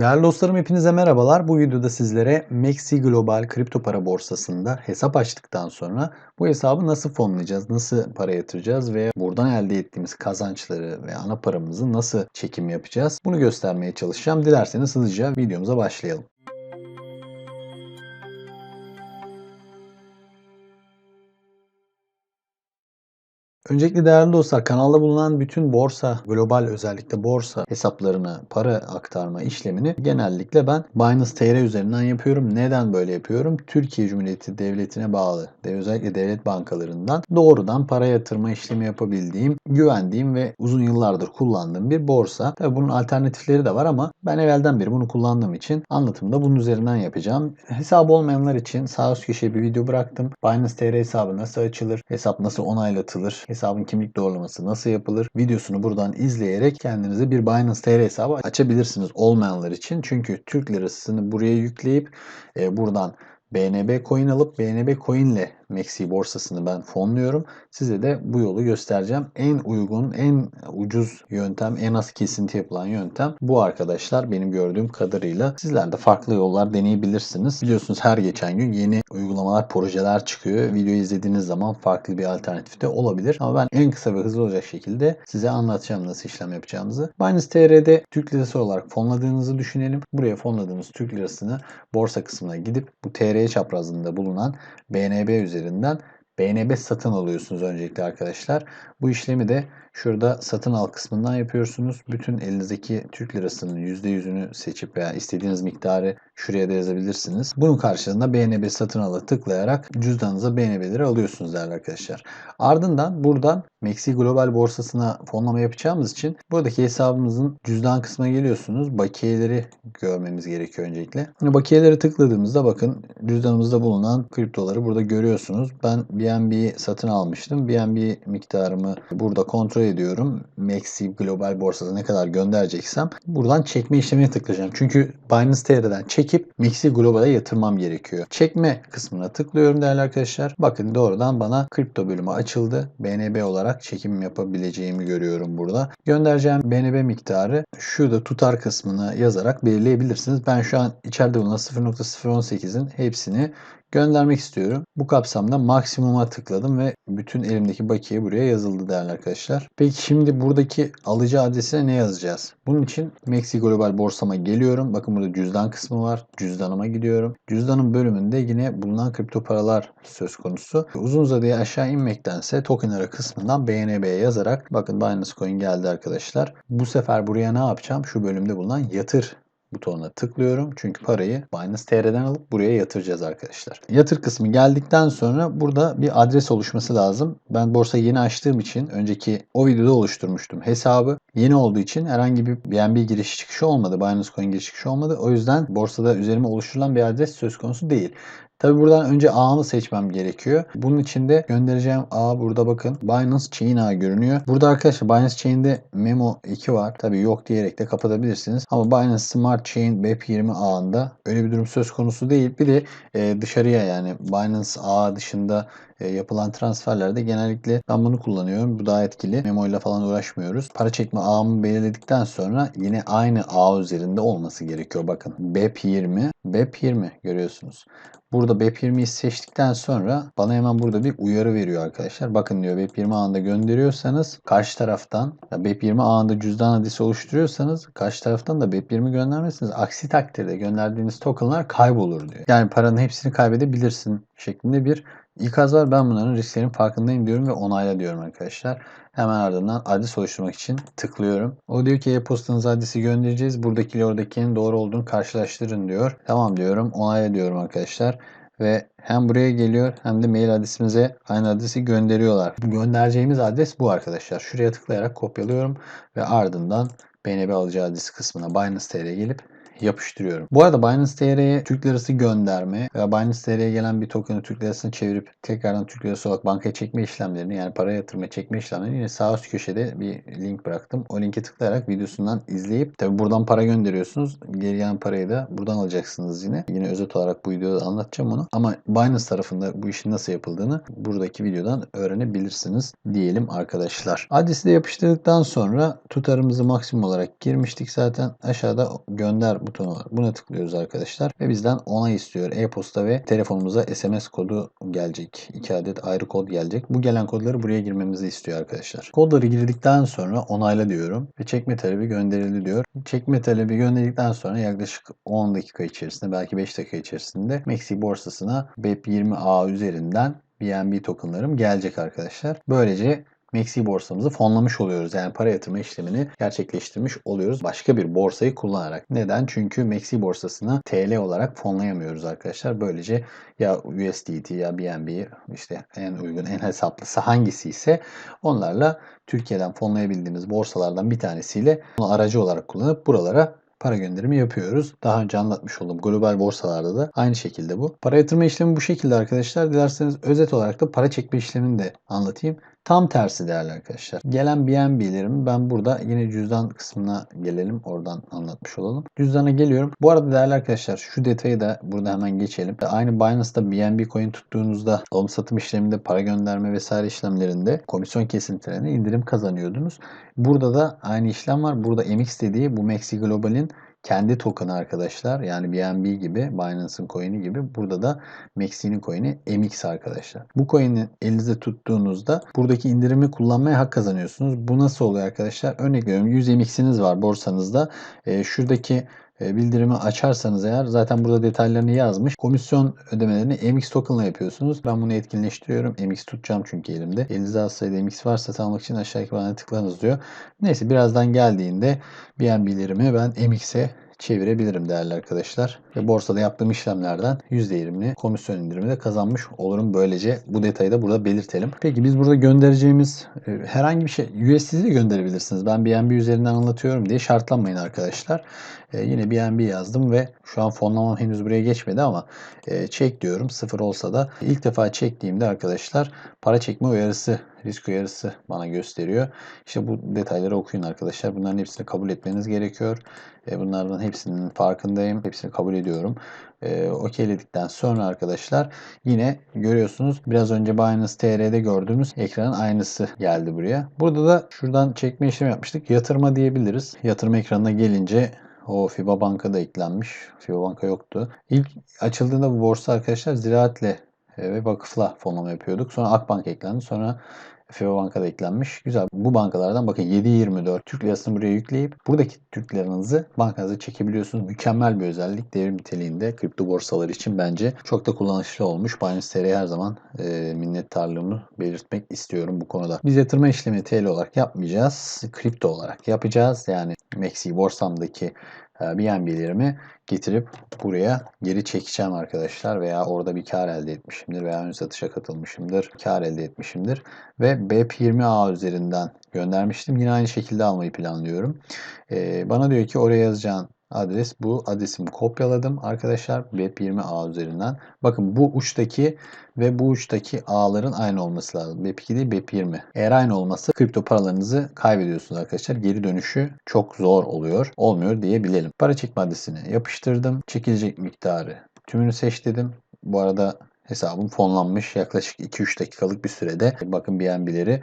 Değerli dostlarım hepinize merhabalar. Bu videoda sizlere Maxi Global kripto para borsasında hesap açtıktan sonra bu hesabı nasıl fonlayacağız, nasıl para yatıracağız ve buradan elde ettiğimiz kazançları ve ana paramızı nasıl çekim yapacağız bunu göstermeye çalışacağım. Dilerseniz hızlıca videomuza başlayalım. Öncelikle değerli dostlar kanalda bulunan bütün borsa, global özellikle borsa hesaplarına para aktarma işlemini genellikle ben Binance TR üzerinden yapıyorum. Neden böyle yapıyorum? Türkiye Cumhuriyeti Devleti'ne bağlı, özellikle devlet bankalarından doğrudan para yatırma işlemi yapabildiğim, güvendiğim ve uzun yıllardır kullandığım bir borsa. Tabii bunun alternatifleri de var ama ben evvelden beri bunu kullandığım için anlatımda bunun üzerinden yapacağım. Hesabı olmayanlar için sağ üst köşeye bir video bıraktım. Binance TR hesabı nasıl açılır? Hesap nasıl onaylatılır? Hesabın kimlik doğrulaması nasıl yapılır videosunu buradan izleyerek kendinize bir Binance TR hesabı açabilirsiniz olmayanlar için. Çünkü Türk lirasını buraya yükleyip e, buradan BNB coin alıp BNB coin ile Maxi borsasını ben fonluyorum. Size de bu yolu göstereceğim. En uygun, en ucuz yöntem, en az kesinti yapılan yöntem bu arkadaşlar benim gördüğüm kadarıyla. Sizler de farklı yollar deneyebilirsiniz. Biliyorsunuz her geçen gün yeni uygulamalar, projeler çıkıyor. Videoyu izlediğiniz zaman farklı bir alternatif de olabilir. Ama ben en kısa ve hızlı olacak şekilde size anlatacağım nasıl işlem yapacağımızı. Binance TR'de Türk lirası olarak fonladığınızı düşünelim. Buraya fonladığınız Türk lirasını borsa kısmına gidip bu TR çaprazında bulunan BNB üzerinden BNB satın alıyorsunuz öncelikle arkadaşlar. Bu işlemi de şurada satın al kısmından yapıyorsunuz. Bütün elinizdeki Türk lirasının %100'ünü seçip veya istediğiniz miktarı şuraya da yazabilirsiniz. Bunun karşılığında BNB satın ala tıklayarak cüzdanınıza BNB'leri alıyorsunuz değerli arkadaşlar. Ardından buradan Maxi Global borsasına fonlama yapacağımız için buradaki hesabımızın cüzdan kısmına geliyorsunuz. Bakiyeleri görmemiz gerekiyor öncelikle. Bakiyeleri tıkladığımızda bakın cüzdanımızda bulunan kriptoları burada görüyorsunuz. Ben BNB satın almıştım. BNB miktarımı burada kontrol ediyorum. Maxi Global borsasına ne kadar göndereceksem buradan çekme işlemine tıklayacağım. Çünkü Binance TR'den çekip Maxi Global'e yatırmam gerekiyor. Çekme kısmına tıklıyorum değerli arkadaşlar. Bakın doğrudan bana kripto bölümü açıldı. BNB olarak çekim yapabileceğimi görüyorum burada. Göndereceğim BNB miktarı şurada tutar kısmına yazarak belirleyebilirsiniz. Ben şu an içeride bulunan 0.018'in hepsini göndermek istiyorum. Bu kapsamda maksimuma tıkladım ve bütün elimdeki bakiye buraya yazıldı değerli arkadaşlar. Peki şimdi buradaki alıcı adresine ne yazacağız? Bunun için Maxi Global borsama geliyorum. Bakın burada cüzdan kısmı var. Cüzdanıma gidiyorum. Cüzdanın bölümünde yine bulunan kripto paralar söz konusu. Uzun uzadıya aşağı inmektense token ara kısmından BNB'ye yazarak bakın Binance Coin geldi arkadaşlar. Bu sefer buraya ne yapacağım? Şu bölümde bulunan yatır butonuna tıklıyorum. Çünkü parayı Binance TR'den alıp buraya yatıracağız arkadaşlar. Yatır kısmı geldikten sonra burada bir adres oluşması lazım. Ben borsa yeni açtığım için önceki o videoda oluşturmuştum hesabı. Yeni olduğu için herhangi bir BNB giriş çıkışı olmadı. Binance Coin giriş çıkışı olmadı. O yüzden borsada üzerime oluşturulan bir adres söz konusu değil. Tabi buradan önce ağını seçmem gerekiyor. Bunun için de göndereceğim ağ burada bakın. Binance Chain ağı görünüyor. Burada arkadaşlar Binance Chain'de Memo 2 var. Tabi yok diyerek de kapatabilirsiniz. Ama Binance Smart Chain BEP20 ağında öyle bir durum söz konusu değil. Bir de e, dışarıya yani Binance ağı dışında e, yapılan transferlerde genellikle ben bunu kullanıyorum. Bu daha etkili. Memo ile falan uğraşmıyoruz. Para çekme ağımı belirledikten sonra yine aynı ağ üzerinde olması gerekiyor. Bakın BEP20, BEP20 görüyorsunuz. Burada BEP20'yi seçtikten sonra bana hemen burada bir uyarı veriyor arkadaşlar. Bakın diyor BEP20 ağında gönderiyorsanız karşı taraftan BEP20 ağında cüzdan adresi oluşturuyorsanız karşı taraftan da BEP20 göndermezsiniz. Aksi takdirde gönderdiğiniz tokenlar kaybolur diyor. Yani paranın hepsini kaybedebilirsin şeklinde bir ikaz var. Ben bunların risklerin farkındayım diyorum ve onayla diyorum arkadaşlar. Hemen ardından adres oluşturmak için tıklıyorum. O diyor ki e-postanız adresi göndereceğiz. Buradaki ile oradakinin doğru olduğunu karşılaştırın diyor. Tamam diyorum. Onayla diyorum arkadaşlar. Ve hem buraya geliyor hem de mail adresimize aynı adresi gönderiyorlar. Göndereceğimiz adres bu arkadaşlar. Şuraya tıklayarak kopyalıyorum ve ardından BNB alıcı adresi kısmına Binance TR'ye gelip yapıştırıyorum. Bu arada Binance TR'ye Türk lirası gönderme veya Binance TR'ye gelen bir token'ı Türk lirasını çevirip tekrardan Türk lirası olarak bankaya çekme işlemlerini yani para yatırma çekme işlemlerini yine sağ üst köşede bir link bıraktım. O linki tıklayarak videosundan izleyip tabi buradan para gönderiyorsunuz. Geri gelen parayı da buradan alacaksınız yine. Yine özet olarak bu videoda anlatacağım onu. Ama Binance tarafında bu işin nasıl yapıldığını buradaki videodan öğrenebilirsiniz diyelim arkadaşlar. Adresi de yapıştırdıktan sonra tutarımızı maksimum olarak girmiştik zaten. Aşağıda gönder butonu var. Buna tıklıyoruz arkadaşlar ve bizden onay istiyor. E-posta ve telefonumuza SMS kodu gelecek. 2 adet ayrı kod gelecek. Bu gelen kodları buraya girmemizi istiyor arkadaşlar. Kodları girdikten sonra onayla diyorum ve çekme talebi gönderildi diyor. Çekme talebi gönderildikten sonra yaklaşık 10 dakika içerisinde belki 5 dakika içerisinde Maxi borsasına BEP20A üzerinden BNB tokenlarım gelecek arkadaşlar. Böylece Maxi borsamızı fonlamış oluyoruz. Yani para yatırma işlemini gerçekleştirmiş oluyoruz. Başka bir borsayı kullanarak. Neden? Çünkü Maxi borsasını TL olarak fonlayamıyoruz arkadaşlar. Böylece ya USDT ya BNB işte en uygun en hesaplısı hangisi ise onlarla Türkiye'den fonlayabildiğimiz borsalardan bir tanesiyle bunu aracı olarak kullanıp buralara para gönderimi yapıyoruz. Daha önce anlatmış olduğum global borsalarda da aynı şekilde bu. Para yatırma işlemi bu şekilde arkadaşlar. Dilerseniz özet olarak da para çekme işlemini de anlatayım. Tam tersi değerli arkadaşlar. Gelen BNB'lerimi ben burada yine cüzdan kısmına gelelim. Oradan anlatmış olalım. Cüzdana geliyorum. Bu arada değerli arkadaşlar şu detayı da burada hemen geçelim. Aynı Binance'da BNB coin tuttuğunuzda alım satım işleminde para gönderme vesaire işlemlerinde komisyon kesintilerine indirim kazanıyordunuz. Burada da aynı işlem var. Burada MX dediği bu Maxi Global'in kendi token'ı arkadaşlar. Yani BNB gibi, Binance'ın coin'i gibi. Burada da Maxi'nin coin'i MX arkadaşlar. Bu coin'i elinizde tuttuğunuzda buradaki indirimi kullanmaya hak kazanıyorsunuz. Bu nasıl oluyor arkadaşlar? Örnek veriyorum 100 MX'iniz var borsanızda. E, şuradaki bildirimi açarsanız eğer zaten burada detaylarını yazmış. Komisyon ödemelerini MX token'la yapıyorsunuz. Ben bunu etkinleştiriyorum. MX tutacağım çünkü elimde. Elinizde az sayıda MX varsa almak için aşağıdaki bana tıklanız diyor. Neyse birazdan geldiğinde BNB'lerimi ben MX'e çevirebilirim değerli arkadaşlar. Ve borsada yaptığım işlemlerden %20'ni komisyon indirimi de kazanmış olurum. Böylece bu detayı da burada belirtelim. Peki biz burada göndereceğimiz e, herhangi bir şey USDT de gönderebilirsiniz. Ben BNB üzerinden anlatıyorum diye şartlanmayın arkadaşlar. E, yine BNB yazdım ve şu an fonlamam henüz buraya geçmedi ama e, çek diyorum. Sıfır olsa da ilk defa çektiğimde arkadaşlar para çekme uyarısı risk uyarısı bana gösteriyor. İşte bu detayları okuyun arkadaşlar. Bunların hepsini kabul etmeniz gerekiyor. E, bunlardan hepsinin farkındayım. Hepsini kabul ediyorum. E, okeyledikten sonra arkadaşlar yine görüyorsunuz biraz önce Binance TR'de gördüğümüz ekranın aynısı geldi buraya. Burada da şuradan çekme işlemi yapmıştık. Yatırma diyebiliriz. Yatırma ekranına gelince o FIBA Banka da eklenmiş. FIBA Banka yoktu. İlk açıldığında bu borsa arkadaşlar ziraatle ve vakıfla fonlama yapıyorduk. Sonra Akbank eklendi. Sonra FIBA Banka da eklenmiş. Güzel. Bu bankalardan bakın 7.24 Türk lirasını buraya yükleyip buradaki Türk liranızı bankanıza çekebiliyorsunuz. Mükemmel bir özellik. Devrim niteliğinde kripto borsalar için bence çok da kullanışlı olmuş. Binance TR'ye her zaman e, minnettarlığımı belirtmek istiyorum bu konuda. Biz yatırma işlemi TL olarak yapmayacağız. Kripto olarak yapacağız. Yani Maxi borsamdaki BNB'lerimi getirip buraya geri çekeceğim arkadaşlar veya orada bir kar elde etmişimdir veya ön satışa katılmışımdır, kar elde etmişimdir ve BEP20A üzerinden göndermiştim. Yine aynı şekilde almayı planlıyorum. Ee, bana diyor ki oraya yazacağın adres bu. Adresimi kopyaladım arkadaşlar BEP20A üzerinden. Bakın bu uçtaki ve bu uçtaki ağların aynı olması lazım. BEP2 değil BEP20. Eğer aynı olmazsa kripto paralarınızı kaybediyorsunuz arkadaşlar. Geri dönüşü çok zor oluyor. Olmuyor diyebilelim. Para çekme adresini yapıştırdım. Çekilecek miktarı tümünü seç dedim. Bu arada hesabım fonlanmış yaklaşık 2-3 dakikalık bir sürede. Bakın BNB'leri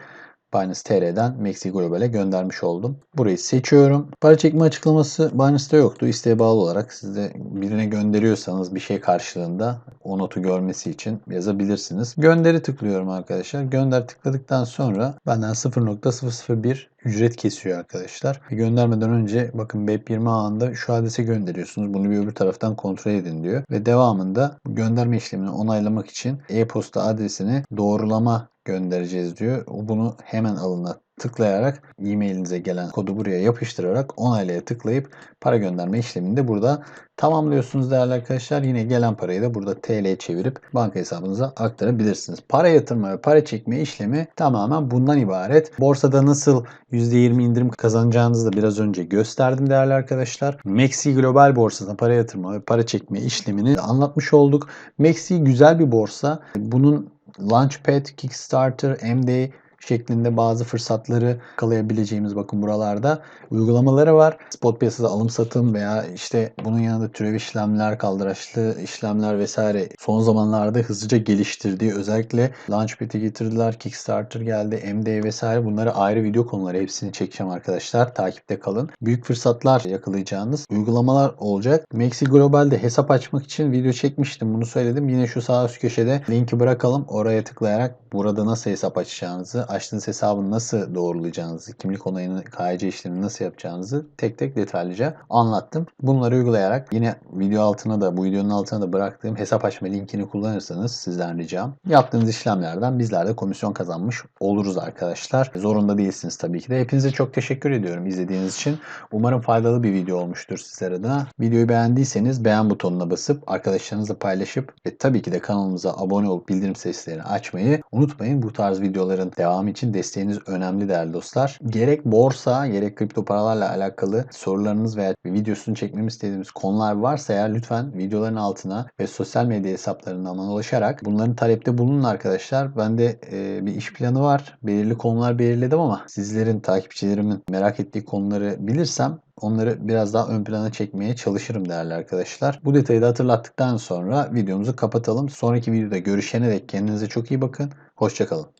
Binance TR'den Maxi Global'e göndermiş oldum. Burayı seçiyorum. Para çekme açıklaması Binance'da yoktu. İsteğe bağlı olarak siz de birine gönderiyorsanız bir şey karşılığında o notu görmesi için yazabilirsiniz. Gönderi tıklıyorum arkadaşlar. Gönder tıkladıktan sonra benden 0.001 ücret kesiyor arkadaşlar. Göndermeden önce bakın BEP20 anında şu adrese gönderiyorsunuz. Bunu bir öbür taraftan kontrol edin diyor. Ve devamında gönderme işlemini onaylamak için e-posta adresini doğrulama göndereceğiz diyor. Bunu hemen alına tıklayarak e-mailinize gelen kodu buraya yapıştırarak onaylaya tıklayıp para gönderme işlemini de burada tamamlıyorsunuz değerli arkadaşlar. Yine gelen parayı da burada TL çevirip banka hesabınıza aktarabilirsiniz. Para yatırma ve para çekme işlemi tamamen bundan ibaret. Borsada nasıl %20 indirim kazanacağınızı da biraz önce gösterdim değerli arkadaşlar. Maxi Global borsasına para yatırma ve para çekme işlemini anlatmış olduk. Maxi güzel bir borsa. Bunun Launchpad, Kickstarter, MD şeklinde bazı fırsatları yakalayabileceğimiz bakın buralarda uygulamaları var. Spot piyasada alım satım veya işte bunun yanında türev işlemler, kaldıraçlı işlemler vesaire son zamanlarda hızlıca geliştirdiği özellikle Launchpad'i getirdiler, Kickstarter geldi, MD vesaire bunları ayrı video konuları hepsini çekeceğim arkadaşlar. Takipte kalın. Büyük fırsatlar yakalayacağınız uygulamalar olacak. Maxi Global'de hesap açmak için video çekmiştim. Bunu söyledim. Yine şu sağ üst köşede linki bırakalım. Oraya tıklayarak burada nasıl hesap açacağınızı, açtığınız hesabı nasıl doğrulayacağınızı, kimlik onayını, KYC işlemini nasıl yapacağınızı tek tek detaylıca anlattım. Bunları uygulayarak yine video altına da bu videonun altına da bıraktığım hesap açma linkini kullanırsanız sizden ricam yaptığınız işlemlerden bizler de komisyon kazanmış oluruz arkadaşlar. Zorunda değilsiniz tabii ki de. Hepinize çok teşekkür ediyorum izlediğiniz için. Umarım faydalı bir video olmuştur sizler adına. Videoyu beğendiyseniz beğen butonuna basıp arkadaşlarınızla paylaşıp ve tabii ki de kanalımıza abone olup bildirim seslerini açmayı unutmayın. Bu tarz videoların devamı için desteğiniz önemli değerli dostlar. Gerek borsa gerek kripto paralarla alakalı sorularınız veya videosunu çekmemi istediğimiz konular varsa eğer lütfen videoların altına ve sosyal medya hesaplarından bana ulaşarak bunların talepte bulunun arkadaşlar. Ben de e, bir iş planı var. Belirli konular belirledim ama sizlerin, takipçilerimin merak ettiği konuları bilirsem onları biraz daha ön plana çekmeye çalışırım değerli arkadaşlar. Bu detayı da hatırlattıktan sonra videomuzu kapatalım. Sonraki videoda görüşene dek kendinize çok iyi bakın. Hoşçakalın.